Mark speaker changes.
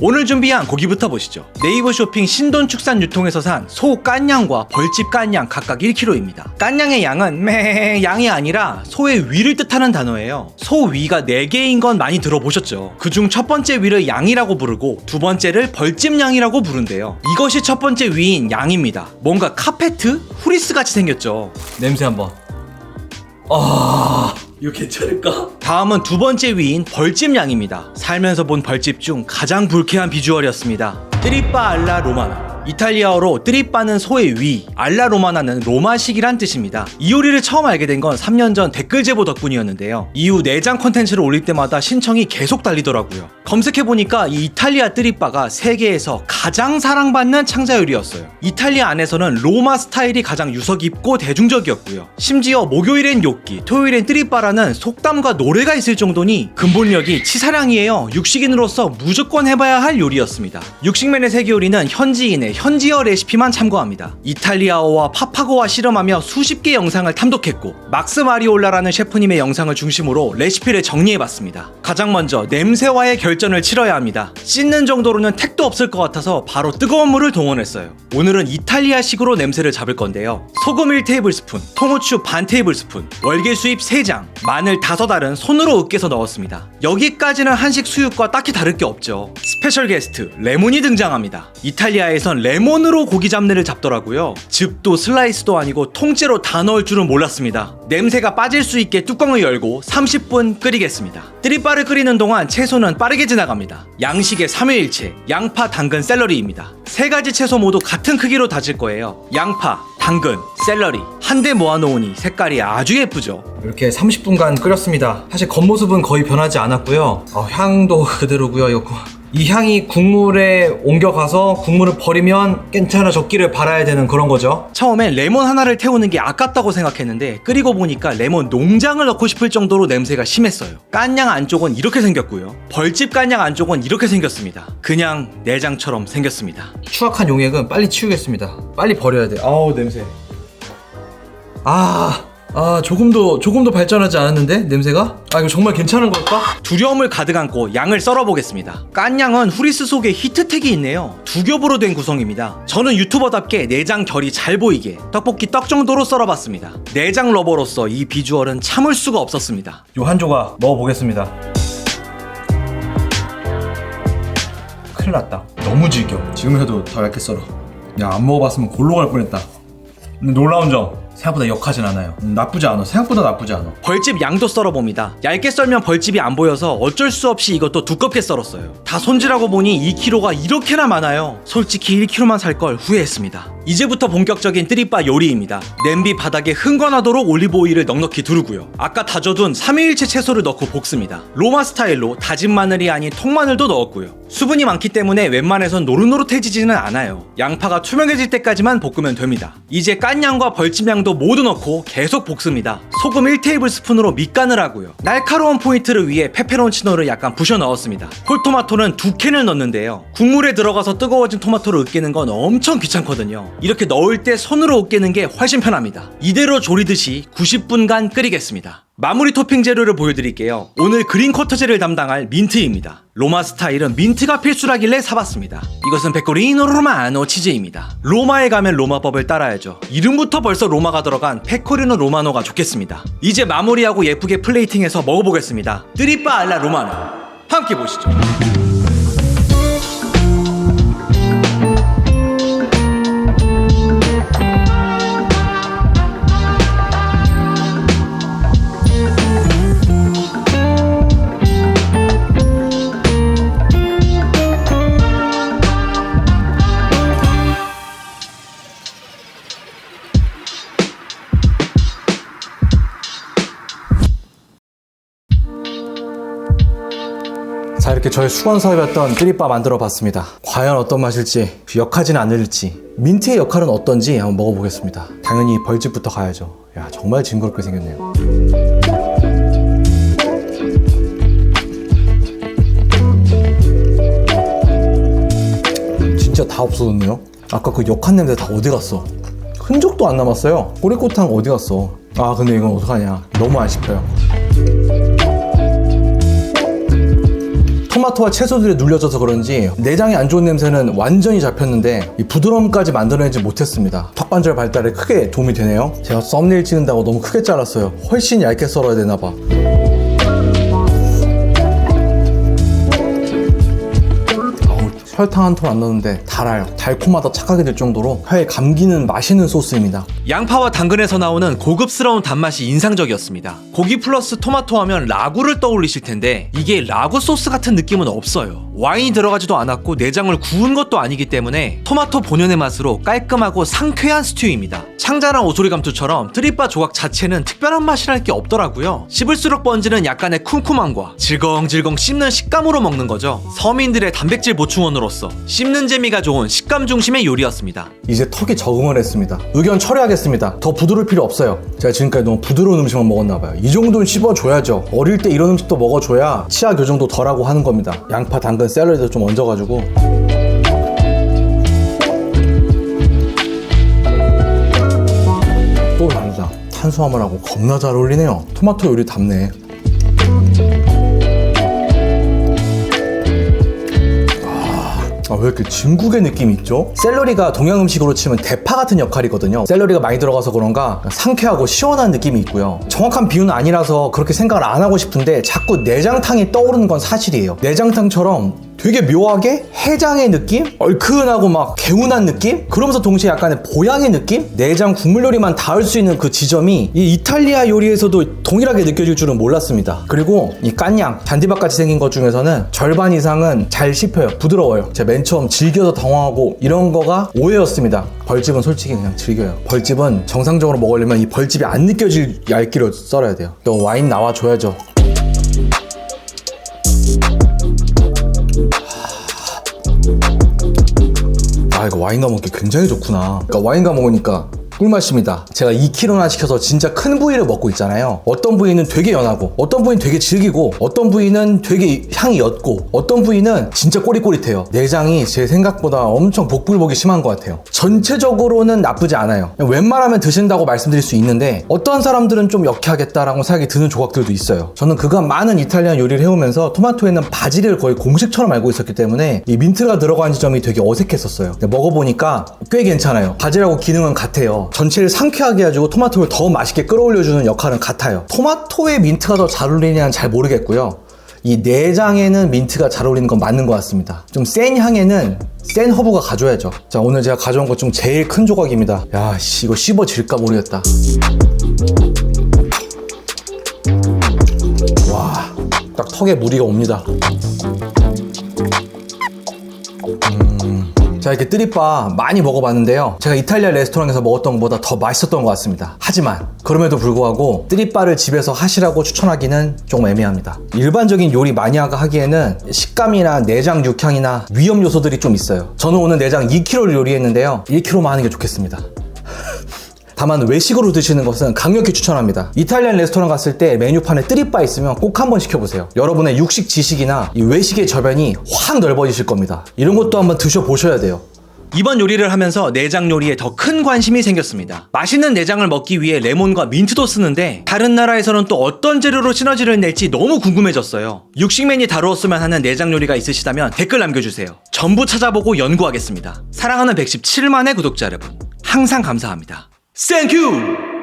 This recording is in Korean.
Speaker 1: 오늘 준비한 고기부터 보시죠. 네이버 쇼핑 신돈 축산 유통에서 산 소 깐양과 벌집 깐양 각각 1kg입니다. 깐양의 양은 매 양이 아니라 소의 위를 뜻하는 단어예요. 소 위가 4개인 건 많이 들어보셨죠. 그중 첫 번째 위를 양이라고 부르고 두 번째를 벌집 양이라고 부른대요. 이것이 첫 번째 위인 양입니다. 뭔가 카페트? 후리스 같이 생겼죠. 냄새 한번. 아, 이거 괜찮을까? 다음은 두 번째 위인 벌집 양입니다. 살면서 본 벌집 중 가장 불쾌한 비주얼이었습니다. 트리빠 알라 로마나. 이탈리아어로 트리빠는 소의 위, 알라 로마나는 로마식이란 뜻입니다. 이 요리를 처음 알게 된 건 3년 전 댓글 제보 덕분이었는데요. 이후 내장 콘텐츠를 올릴 때마다 신청이 계속 달리더라고요. 검색해보니까 이 이탈리아 트리빠가 세계에서 가장 사랑받는 창자 요리였어요. 이탈리아 안에서는 로마 스타일이 가장 유서 깊고 대중적이었고요. 심지어 목요일엔 요끼, 토요일엔 트리빠라는 속담과 노래가 있을 정도니 근본력이 치사량이에요. 육식인으로서 무조건 해봐야 할 요리였습니다. 육식맨의 세계 요리는 현지인의 현지어 레시피만 참고합니다. 이탈리아어와 파파고와 실험하며 수십 개 영상을 탐독했고 막스 마리올라라는 셰프님의 영상을 중심으로 레시피를 정리해봤습니다. 가장 먼저 냄새와의 결전을 치러야 합니다. 씻는 정도로는 택도 없을 것 같아서 바로 뜨거운 물을 동원했어요. 오늘은 이탈리아식으로 냄새를 잡을 건데요. 소금 1테이블스푼, 통후추 반 테이블스푼, 월계 수잎 3장, 마늘 5알은 손으로 으깨서 넣었습니다. 여기까지는 한식 수육과 딱히 다를 게 없죠. 스페셜 게스트 레몬이 등장합니다. 이탈리아에선 레몬으로 고기 잡내를 잡더라고요. 즙도 슬라이스도 아니고 통째로 다 넣을 줄은 몰랐습니다. 냄새가 빠질 수 있게 뚜껑을 열고 30분 끓이겠습니다. 뜨리빠를 끓이는 동안 채소는 빠르게 지나갑니다. 양식의 3회일체, 양파, 당근, 샐러리입니다. 세 가지 채소 모두 같은 크기로 다질 거예요. 양파, 당근, 샐러리 한 대 모아놓으니 색깔이 아주 예쁘죠. 이렇게 30분간 끓였습니다. 사실 겉모습은 거의 변하지 않았고요. 어, 향도 그대로고요. 이거 이 향이 국물에 옮겨가서 국물을 버리면 괜찮아졌기를 바라야 되는 그런 거죠. 처음엔 레몬 하나를 태우는 게 아깝다고 생각했는데 끓이고 보니까 레몬 농장을 넣고 싶을 정도로 냄새가 심했어요. 깐양 안쪽은 이렇게 생겼고요. 벌집 깐양 안쪽은 이렇게 생겼습니다. 그냥 내장처럼 생겼습니다. 추악한 용액은 빨리 치우겠습니다. 빨리 버려야 돼. 아우 냄새. 아. 아 조금도 조금도 발전하지 않았는데 냄새가? 아 이거 정말 괜찮은 걸까? 두려움을 가득 안고 양을 썰어 보겠습니다. 깐 양은 후리스 속에 히트텍이 있네요. 두 겹으로 된 구성입니다. 저는 유튜버답게 내장 결이 잘 보이게 떡볶이 떡 정도로 썰어봤습니다. 내장 러버로서 이 비주얼은 참을 수가 없었습니다. 요 한 조각 먹어보겠습니다. 큰일 났다. 너무 질겨. 지금 해도 더 얇게 썰어. 야 안 먹어봤으면 골로 갈 뻔했다. 근데 놀라운 점 생각보다 역하진 않아요. 음, 나쁘지 않아. 생각보다 나쁘지 않아. 벌집 양도 썰어봅니다. 얇게 썰면 벌집이 안 보여서 어쩔 수 없이 이것도 두껍게 썰었어요. 다 손질하고 보니 2kg가 이렇게나 많아요. 솔직히 1kg만 살 걸 후회했습니다. 이제부터 본격적인 뜨리빠 요리입니다. 냄비 바닥에 흥건하도록 올리브오일을 넉넉히 두르고요. 아까 다져둔 3일체 채소를 넣고 볶습니다. 로마 스타일로 다진 마늘이 아닌 통마늘도 넣었고요. 수분이 많기 때문에 웬만해선 노릇노릇해지지는 않아요. 양파가 투명해질 때까지만 볶으면 됩니다. 이제 깐 양과 벌집 양도 모두 넣고 계속 볶습니다. 소금 1테이블스푼으로 밑간을 하고요. 날카로운 포인트를 위해 페페론치노를 약간 부셔 넣었습니다. 콜토마토는 두 캔을 넣는데요. 국물에 들어가서 뜨거워진 토마토를 으깨는 건 엄청 귀찮거든요. 이렇게 넣을 때 손으로 으깨는 게 훨씬 편합니다. 이대로 조리듯이 90분간 끓이겠습니다. 마무리 토핑 재료를 보여드릴게요. 오늘 그린 쿼터제를 담당할 민트입니다. 로마 스타일은 민트가 필수라길래 사봤습니다. 이것은 페코리노 로마노 치즈입니다. 로마에 가면 로마법을 따라야죠. 이름부터 벌써 로마가 들어간 페코리노 로마노가 좋겠습니다. 이제 마무리하고 예쁘게 플레이팅해서 먹어보겠습니다. 드리빠 알라 로마노. 함께 보시죠. 자 이렇게 저의 수건섭이었던 뚜리빠 만들어 봤습니다. 과연 어떤 맛일지 역하진 않을지 민트의 역할은 어떤지 한번 먹어보겠습니다. 당연히 벌집부터 가야죠. 야 정말 징그럽게 생겼네요. 진짜 다 없어졌네요. 아까 그 역한 냄새 다 어디 갔어? 흔적도 안 남았어요. 꼬리꼬탕 어디 갔어? 아 근데 이건 어떡하냐. 너무 아쉽어요
Speaker 2: 토마토와 채소들이 눌려져서 그런지 내장이 안 좋은 냄새는 완전히 잡혔는데 이 부드러움까지 만들어내지 못했습니다. 턱관절 발달에 크게 도움이 되네요. 제가 썸네일 찍는다고 너무 크게 잘랐어요. 훨씬 얇게 썰어야 되나 봐. 설탕 한 톨 안 넣었는데 달아요. 달콤하다 착하게 될 정도로 혀에 감기는 맛있는 소스입니다.
Speaker 1: 양파와 당근에서 나오는 고급스러운 단맛이 인상적이었습니다. 고기 플러스 토마토 하면 라구를 떠올리실 텐데 이게 라구 소스 같은 느낌은 없어요. 와인이 들어가지도 않았고 내장을 구운 것도 아니기 때문에 토마토 본연의 맛으로 깔끔하고 상쾌한 스튜입니다. 창자랑 오소리 감투처럼 트리빠 조각 자체는 특별한 맛이랄 게 없더라고요. 씹을수록 번지는 약간의 쿰쿰함과 질겅질겅 씹는 식감으로 먹는 거죠. 서민들의 단백질 보충원으로서 씹는 재미가 좋은 식감 중심의 요리였습니다.
Speaker 2: 이제 턱이 적응을 했습니다. 의견 철회하겠습니다. 더 부드러울 필요 없어요. 제가 지금까지 너무 부드러운 음식만 먹었나봐요. 이 정도는 씹어줘야죠. 어릴 때 이런 음식도 먹어줘야 치아 교정도 덜하고 하는 겁니다. 양파, 당근, 샐러리도 좀 얹어가지고. 또 다르다. 탄수화물하고 겁나 잘 어울리네요. 토마토 요리 답네. 아, 왜 이렇게 중국의 느낌이 있죠? 샐러리가 동양 음식으로 치면 대파 같은 역할이거든요. 샐러리가 많이 들어가서 그런가 상쾌하고 시원한 느낌이 있고요. 정확한 비유는 아니라서 그렇게 생각을 안 하고 싶은데 자꾸 내장탕이 떠오르는 건 사실이에요. 내장탕처럼 되게 묘하게 해장의 느낌? 얼큰하고 막 개운한 느낌? 그러면서 동시에 약간의 보양의 느낌? 내장 국물 요리만 닿을 수 있는 그 지점이 이 이탈리아 요리에서도 동일하게 느껴질 줄은 몰랐습니다. 그리고 이 깐양, 잔디밭 같이 생긴 것 중에서는 절반 이상은 잘 씹혀요. 부드러워요. 제가 맨 처음 즐겨서 당황하고 이런 거가 오해였습니다. 벌집은 솔직히 그냥 즐겨요. 벌집은 정상적으로 먹으려면 이 벌집이 안 느껴질 얇기로 썰어야 돼요. 또 와인 나와줘야죠. 와인과 먹기 굉장히 좋구나. 그러니까 와인과 먹으니까 꿀맛입니다. 제가 2kg나 시켜서 진짜 큰 부위를 먹고 있잖아요. 어떤 부위는 되게 연하고 어떤 부위는 되게 질기고 어떤 부위는 되게 향이 옅고 어떤 부위는 진짜 꼬릿꼬릿해요. 내장이 제 생각보다 엄청 복불복이 심한 것 같아요. 전체적으로는 나쁘지 않아요. 웬만하면 드신다고 말씀드릴 수 있는데 어떤 사람들은 좀 역해하겠다라고 생각이 드는 조각들도 있어요. 저는 그간 많은 이탈리안 요리를 해오면서 토마토에는 바질을 거의 공식처럼 알고 있었기 때문에 이 민트가 들어간 지점이 되게 어색했었어요. 먹어보니까 꽤 괜찮아요. 바질하고 기능은 같아요 전체를 상쾌하게 해주고 토마토를 더 맛있게 끌어올려주는 역할은 같아요. 토마토에 민트가 더 잘 어울리냐는 잘 모르겠고요. 이 내장에는 민트가 잘 어울리는 건 맞는 것 같습니다. 좀 센 향에는 센 허브가 가져야죠. 자 오늘 제가 가져온 것 중 제일 큰 조각입니다. 야 씨 이거 씹어질까 모르겠다. 와 딱 턱에 무리가 옵니다 자 이렇게 뜨리빠 많이 먹어봤는데요. 제가 이탈리아 레스토랑에서 먹었던 것보다 더 맛있었던 것 같습니다. 하지만 그럼에도 불구하고 뜨리빠를 집에서 하시라고 추천하기는 조금 애매합니다. 일반적인 요리 마니아가 하기에는 식감이나 내장 육향이나 위험 요소들이 좀 있어요. 저는 오늘 내장 2kg를 요리했는데요. 1kg만 하는 게 좋겠습니다 다만 외식으로 드시는 것은 강력히 추천합니다. 이탈리안 레스토랑 갔을 때 메뉴판에 뜨리빠 있으면 꼭 한번 시켜보세요. 여러분의 육식 지식이나 이 외식의 저변이 확 넓어지실 겁니다. 이런 것도 한번 드셔보셔야 돼요.
Speaker 1: 이번 요리를 하면서 내장 요리에 더 큰 관심이 생겼습니다. 맛있는 내장을 먹기 위해 레몬과 민트도 쓰는데 다른 나라에서는 또 어떤 재료로 시너지를 낼지 너무 궁금해졌어요. 육식맨이 다루었으면 하는 내장 요리가 있으시다면 댓글 남겨주세요. 전부 찾아보고 연구하겠습니다. 사랑하는 117만의 구독자 여러분, 항상 감사합니다. Thank you!